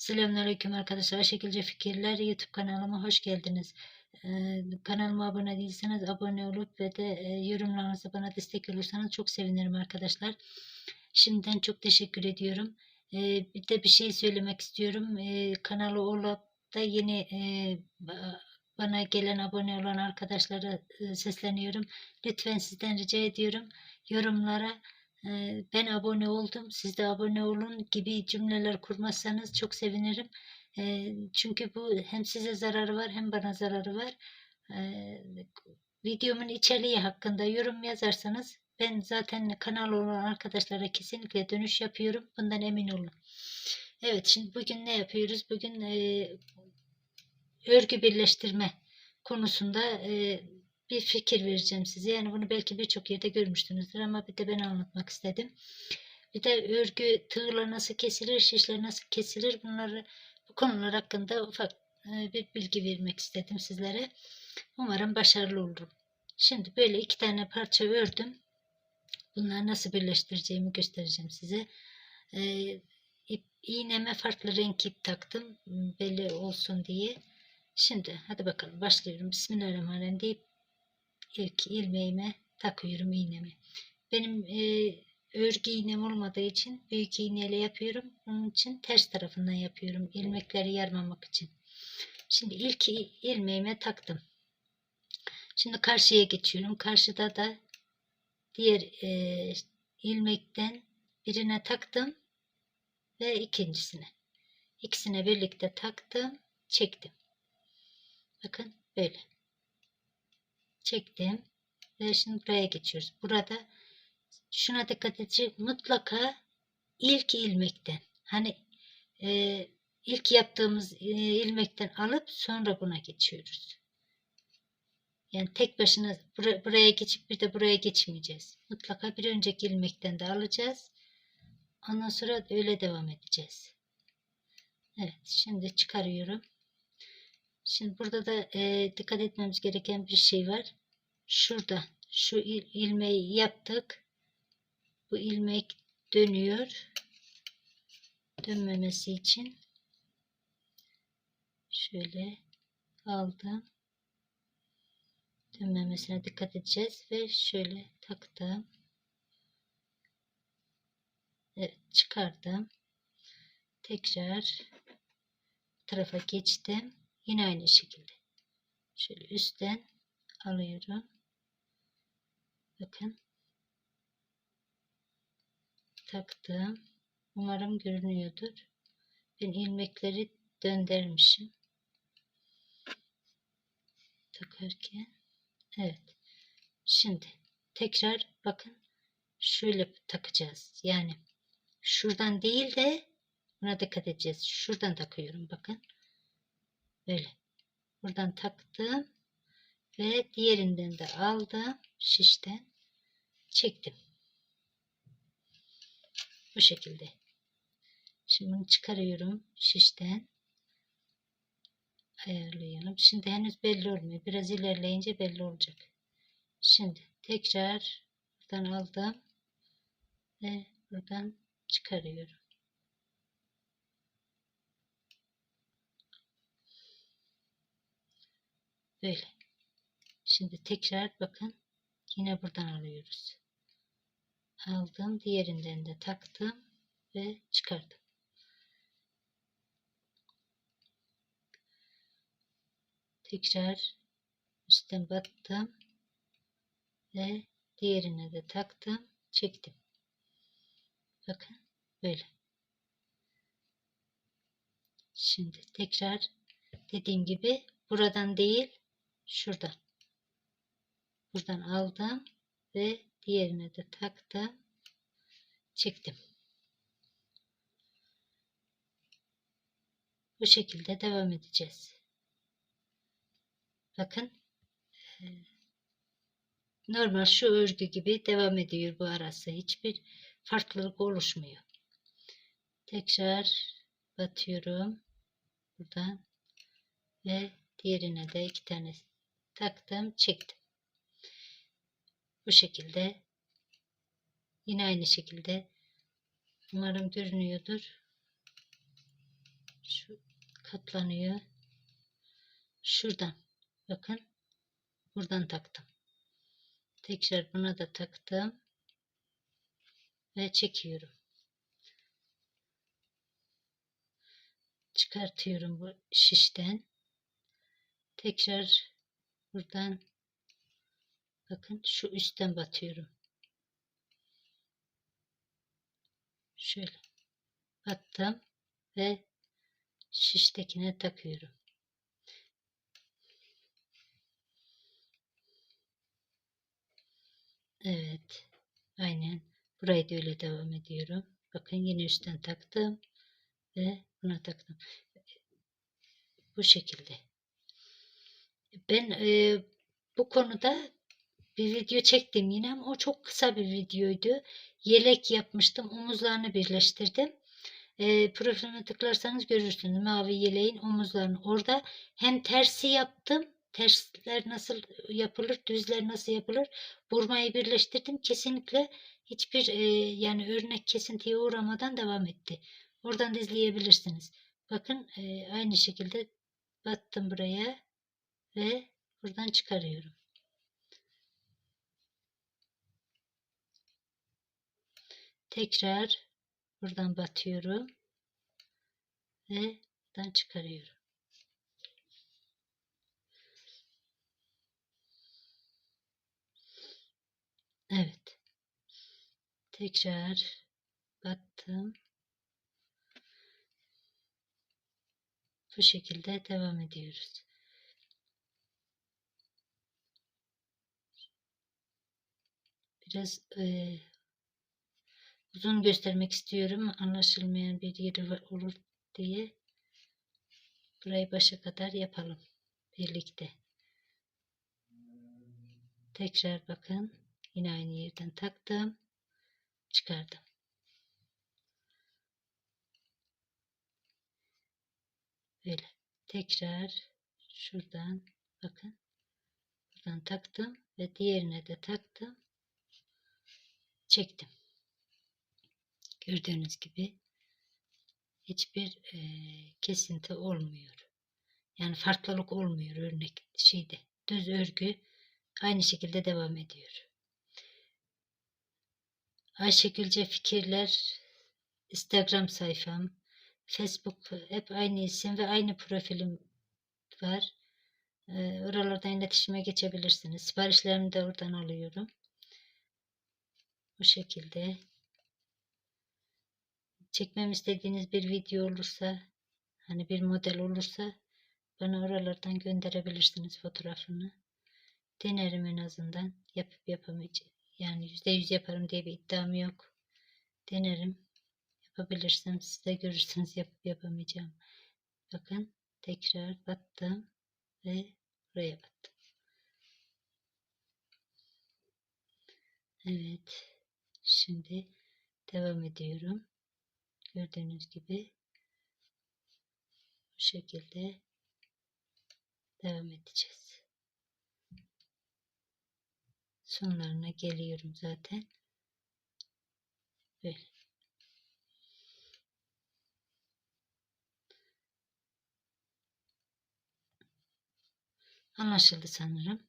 Selamünaleyküm arkadaşlar. Ayşegülce Fikirler YouTube kanalıma hoş geldiniz. Ee, kanalıma abone değilseniz abone olup ve de e, yorumlarınızı bana destek olursanız çok sevinirim arkadaşlar. Şimdiden çok teşekkür ediyorum. Ee, bir de bir şey söylemek istiyorum. Ee, kanalı olup da yeni e, ba- bana gelen abone olan arkadaşlara e, sesleniyorum. Lütfen sizden rica ediyorum. Yorumlara ben abone oldum, siz de abone olun gibi cümleler kurmazsanız çok sevinirim. Çünkü bu hem size zararı var hem bana zararı var. Videomun içeriği hakkında yorum yazarsanız ben zaten kanal olan arkadaşlara kesinlikle dönüş yapıyorum. Bundan emin olun. Evet şimdi bugün ne yapıyoruz? Bugün örgü birleştirme konusunda bir fikir vereceğim size. Yani bunu belki birçok yerde görmüşsünüzdür ama bir de ben anlatmak istedim. Bir de örgü tığla nasıl kesilir, şişler nasıl kesilir bunları bu konular hakkında ufak e, bir bilgi vermek istedim sizlere. Umarım başarılı olurum. Şimdi böyle iki tane parça ördüm. Bunları nasıl birleştireceğimi göstereceğim size. E, ip, iğneme farklı renk ip taktım belli olsun diye. Şimdi hadi bakalım başlıyorum. Bismillahirrahmanirrahim deyip ilk ilmeğime takıyorum iğnemi. Benim e, örgü iğnem olmadığı için büyük iğneyle yapıyorum. Onun için ters tarafından yapıyorum. ilmekleri yarmamak için. Şimdi ilk ilmeğime taktım. Şimdi karşıya geçiyorum. Karşıda da diğer e, ilmekten birine taktım ve ikincisine. İkisine birlikte taktım, çektim. Bakın böyle çektim ve şimdi buraya geçiyoruz. Burada şuna dikkat edecek mutlaka ilk ilmekten hani e, ilk yaptığımız e, ilmekten alıp sonra buna geçiyoruz. Yani tek başına bura- buraya geçip bir de buraya geçmeyeceğiz. Mutlaka bir önceki ilmekten de alacağız. Ondan sonra öyle devam edeceğiz. Evet şimdi çıkarıyorum. Şimdi burada da e, dikkat etmemiz gereken bir şey var. Şurada şu il- ilmeği yaptık. Bu ilmek dönüyor. Dönmemesi için şöyle aldım. Dönmemesine dikkat edeceğiz ve şöyle taktım. Evet çıkardım. Tekrar tarafa geçtim. Yine aynı şekilde. Şöyle üstten alıyorum. Bakın. Taktım. Umarım görünüyordur. Ben ilmekleri döndürmüşüm. Takarken. Evet. Şimdi tekrar bakın şöyle takacağız. Yani şuradan değil de buna dikkat edeceğiz. Şuradan takıyorum bakın. Böyle. Buradan taktım ve diğerinden de aldım şişten çektim. Bu şekilde. Şimdi bunu çıkarıyorum şişten. Ayarlayalım. Şimdi henüz belli olmuyor. Biraz ilerleyince belli olacak. Şimdi tekrar buradan aldım ve buradan çıkarıyorum. Böyle. Şimdi tekrar bakın. Yine buradan alıyoruz. Aldım. Diğerinden de taktım ve çıkardım. Tekrar üstten battım ve diğerine de taktım, çektim. Bakın böyle. Şimdi tekrar dediğim gibi buradan değil şuradan. Buradan aldım ve diğerine de taktım, çektim. Bu şekilde devam edeceğiz. Bakın eee, normal şu örgü gibi devam ediyor bu arası. Hiçbir farklılık oluşmuyor. Tekrar batıyorum. Buradan ve diğerine de iki tane taktım, çektim. Bu şekilde yine aynı şekilde umarım görünüyordur. katlanıyor. Şuradan bakın buradan taktım. Tekrar buna da taktım ve çekiyorum. Çıkartıyorum bu şişten. Tekrar buradan bakın şu üstten batıyorum. Şöyle battım ve şiştekine takıyorum. Evet. Aynen. Burayı da öyle devam ediyorum. Bakın yine üstten taktım ve buna taktım. Bu şekilde. Ben e, bu konuda bir video çektim yine ama o çok kısa bir videoydu. Yelek yapmıştım. Omuzlarını birleştirdim. E, profilime tıklarsanız görürsünüz. Mavi yeleğin omuzlarını. Orada hem tersi yaptım. Tersler nasıl yapılır, düzler nasıl yapılır. Burmayı birleştirdim. Kesinlikle hiçbir e, yani örnek kesintiye uğramadan devam etti. Oradan da izleyebilirsiniz. Bakın e, aynı şekilde battım buraya ve buradan çıkarıyorum. Tekrar buradan batıyorum ve buradan çıkarıyorum. Evet. Tekrar battım. Bu şekilde devam ediyoruz. Biraz e, uzun göstermek istiyorum. Anlaşılmayan bir yeri olur diye. Burayı başa kadar yapalım. Birlikte. Tekrar bakın. Yine aynı yerden taktım. Çıkardım. Böyle. Tekrar şuradan bakın. Buradan taktım ve diğerine de taktım. Çektim. Gördüğünüz gibi hiçbir e, kesinti olmuyor. Yani farklılık olmuyor örnek şeyde. Düz örgü aynı şekilde devam ediyor. Ayşegülce Fikirler Instagram sayfam, Facebook hep aynı isim ve aynı profilim var. Ee, oralardan iletişime geçebilirsiniz. Siparişlerimi de oradan alıyorum. Bu şekilde. Çekmem istediğiniz bir video olursa, hani bir model olursa bana oralardan gönderebilirsiniz fotoğrafını. Denerim en azından. Yapıp yapamayacağım. Yani yüzde yüz yaparım diye bir iddiam yok. Denerim. Yapabilirsem siz de görürsünüz yapıp yapamayacağım. Bakın tekrar battım ve buraya battım. Evet. Şimdi devam ediyorum. Gördüğünüz gibi bu şekilde devam edeceğiz. Sonlarına geliyorum zaten. Böyle. Anlaşıldı sanırım.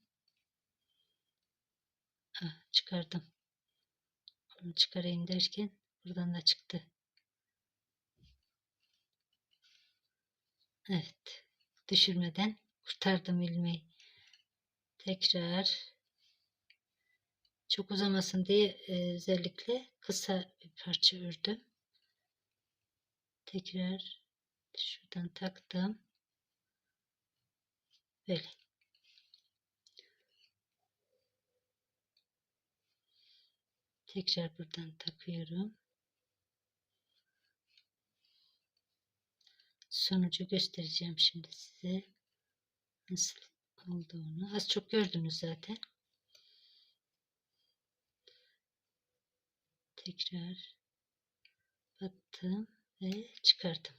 Ah, çıkardım. Bunu çıkarayım derken buradan da çıktı. Evet. Düşürmeden kurtardım ilmeği. Tekrar çok uzamasın diye e, özellikle kısa bir parça ördüm. Tekrar şuradan taktım. Böyle. Tekrar buradan takıyorum. Sonucu göstereceğim şimdi size. Nasıl olduğunu. Az çok gördünüz zaten. Tekrar battım ve çıkardım.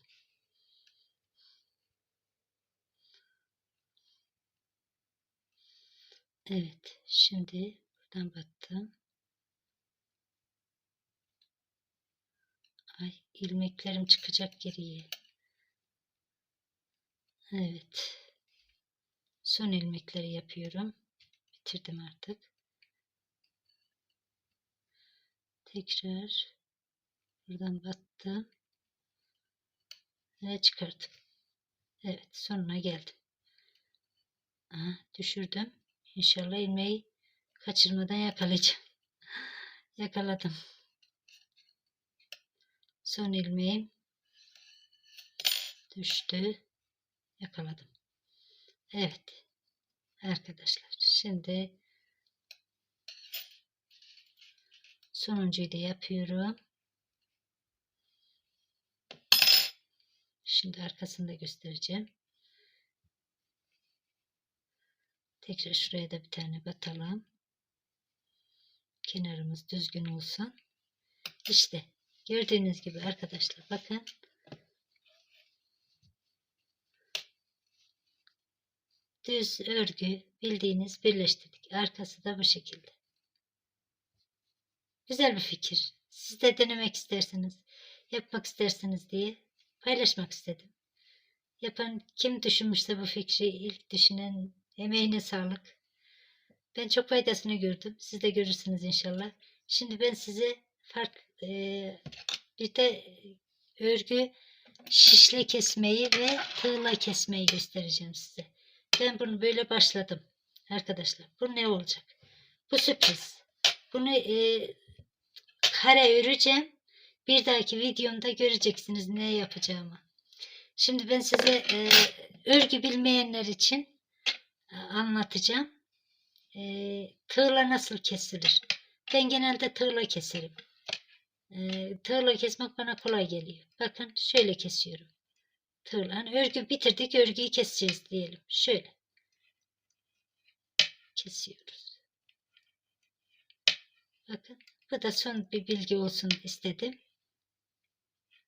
Evet, şimdi buradan battım. Ay, ilmeklerim çıkacak geriye. Evet. Son ilmekleri yapıyorum. Bitirdim artık. Tekrar buradan battım. Ve çıkardım. Evet sonuna geldim. Aha, düşürdüm. İnşallah ilmeği kaçırmadan yakalayacağım. Yakaladım. Son ilmeğim düştü. Yakaladım. Evet. Arkadaşlar şimdi sonuncuyu da yapıyorum. Şimdi arkasını da göstereceğim. Tekrar şuraya da bir tane batalım. Kenarımız düzgün olsun. İşte gördüğünüz gibi arkadaşlar bakın. Düz örgü bildiğiniz birleştirdik. Arkası da bu şekilde. Güzel bir fikir. Siz de denemek isterseniz, yapmak isterseniz diye paylaşmak istedim. Yapan kim düşünmüşse bu fikri ilk düşünen emeğine sağlık. Ben çok faydasını gördüm. Siz de görürsünüz inşallah. Şimdi ben size fark e, de örgü şişle kesmeyi ve tığla kesmeyi göstereceğim size. Ben bunu böyle başladım arkadaşlar. Bu ne olacak? Bu sürpriz. Bunu e, kare öreceğim. Bir dahaki videomda göreceksiniz ne yapacağımı. Şimdi ben size e, örgü bilmeyenler için anlatacağım. E, tığla nasıl kesilir? Ben genelde tığla keserim. E, tığla kesmek bana kolay geliyor. Bakın şöyle kesiyorum. Tığla. Hani örgü bitirdik. Örgüyü keseceğiz diyelim. Şöyle. Kesiyoruz. Bakın. Bu da son bir bilgi olsun istedim.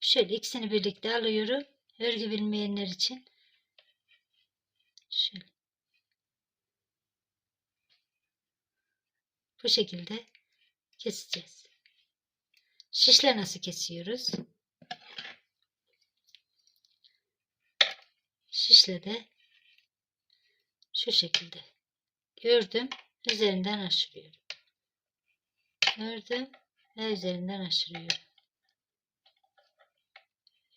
Şöyle ikisini birlikte alıyorum. Örgü bilmeyenler için. Şöyle. Bu şekilde keseceğiz. Şişle nasıl kesiyoruz? Şişle de şu şekilde gördüm üzerinden aşırıyorum. Gördüm ve üzerinden aşırıyorum.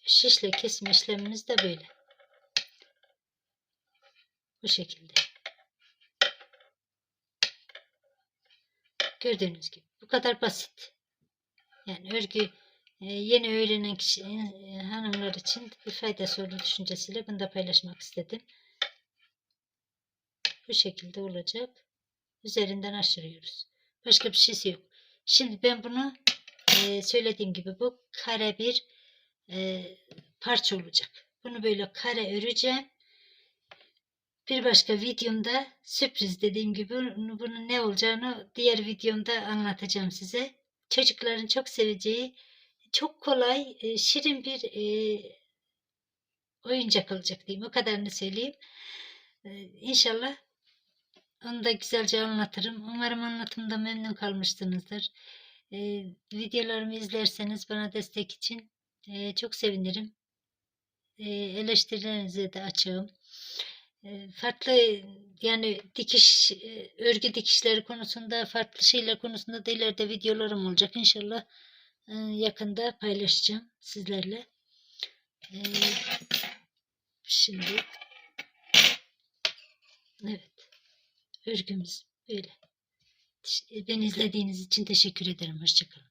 Şişle kesme işlemimiz de böyle. Bu şekilde. Gördüğünüz gibi. Bu kadar basit. Yani örgü e, yeni öğrenen kişi, e, hanımlar için bir faydası olur düşüncesiyle bunu da paylaşmak istedim. Bu şekilde olacak. Üzerinden aşırıyoruz. Başka bir şeysi yok. Şimdi ben bunu e, söylediğim gibi bu kare bir parça olacak. Bunu böyle kare öreceğim. Bir başka videomda sürpriz dediğim gibi bunu, bunun ne olacağını diğer videomda anlatacağım size. Çocukların çok seveceği çok kolay şirin bir oyuncak olacak diyeyim. O kadarını söyleyeyim. E, inşallah onu da güzelce anlatırım. Umarım anlatımda memnun kalmışsınızdır. Videolarımı izlerseniz bana destek için çok sevinirim. Eleştirilerinize de açığım. Farklı yani dikiş, örgü dikişleri konusunda farklı şeyler konusunda da ileride videolarım olacak. İnşallah yakında paylaşacağım sizlerle. Şimdi evet örgümüz böyle. Beni izlediğiniz için teşekkür ederim. Hoşçakalın.